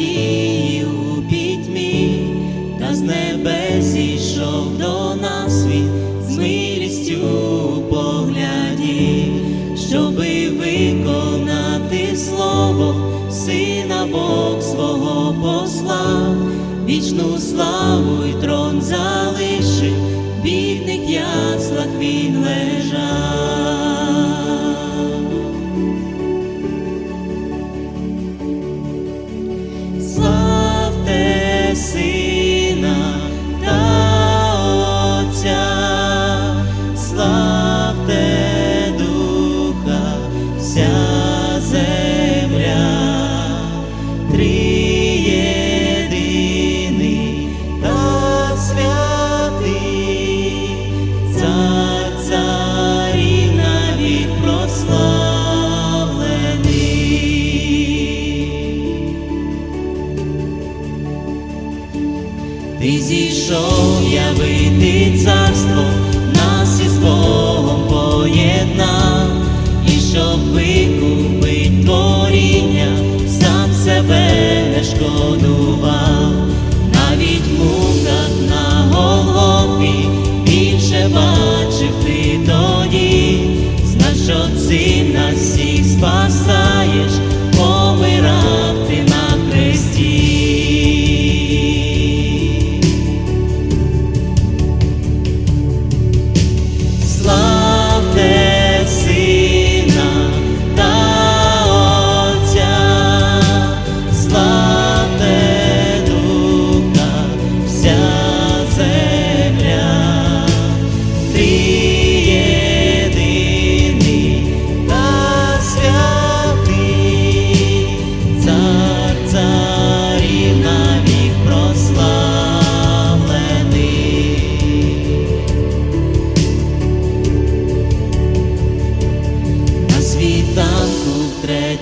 надії у пітьмі, та з небес зійшов до нас він з милістю у погляді, щоби виконати слово, сина Бог свого послав, вічну славу й трон залишив, бідних яслах він лежав. Зійшов явити царство, нас із Богом поєднав, і щоб викупить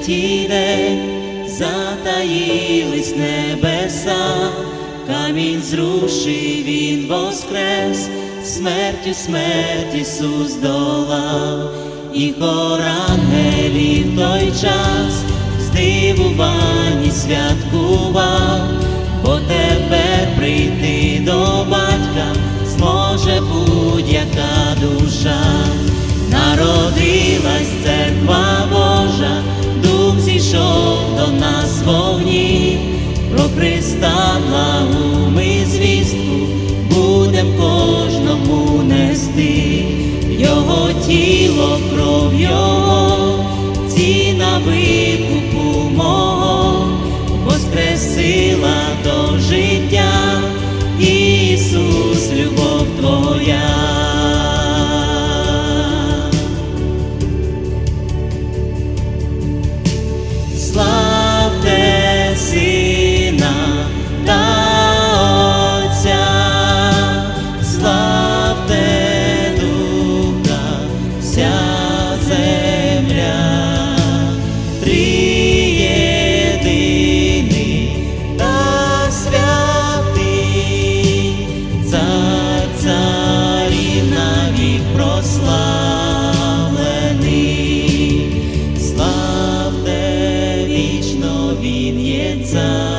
третій день затаїлись небеса, камінь зрушив він воскрес, смертю смерть Ісус долав, і хор ангелів той час в здивуванні святкував, бо тепер прийти до батька зможе будь-яка душа. Народилась церква Божа, Дух зійшов до нас вогні, про Христа тіло, кров ціна викупу мого, воскресила до життя, sun.